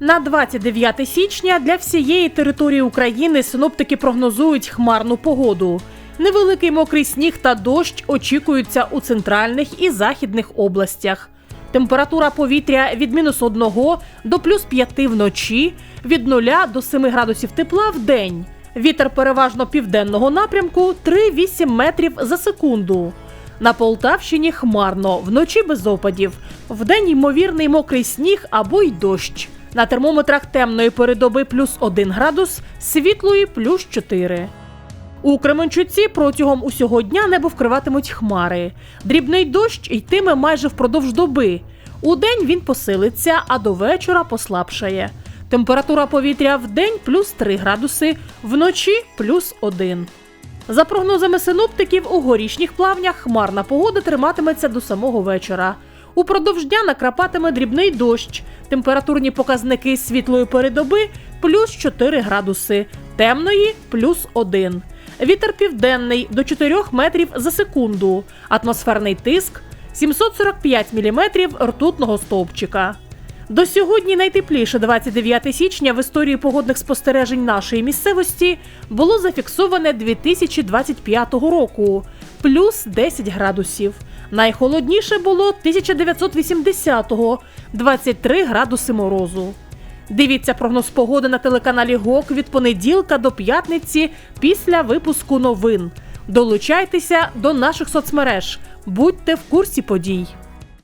На 29 січня для всієї території України синоптики прогнозують хмарну погоду. Невеликий мокрий сніг та дощ очікуються у центральних і західних областях. Температура повітря від мінус 1 до плюс 5 вночі, від 0 до 7 градусів тепла в день. Вітер переважно південного напрямку 3-8 метрів за секунду. На Полтавщині хмарно, вночі без опадів. Вдень ймовірний мокрий сніг або й дощ. На термометрах темної передоби плюс 1 градус, світлої плюс 4. У Кременчуці протягом усього дня небо вкриватимуть хмари. Дрібний дощ йтиме майже впродовж доби. Удень він посилиться, а до вечора послабшає. Температура повітря в день плюс 3 градуси, вночі плюс 1. За прогнозами синоптиків, у горішніх плавнях хмарна погода триматиметься до самого вечора. Упродовж дня накрапатиме дрібний дощ. Температурні показники світлої передоби плюс 4 градуси, темної плюс 1. Вітер південний до 4 метрів за секунду. Атмосферний тиск 745 міліметрів ртутного стовпчика. До сьогодні найтепліше 29 січня в історії погодних спостережень нашої місцевості було зафіксоване 2025 року плюс 10 градусів. Найхолодніше було 1980-го 23 градуси морозу. Дивіться прогноз погоди на телеканалі ГОК від понеділка до п'ятниці після випуску новин. Долучайтеся до наших соцмереж, будьте в курсі подій.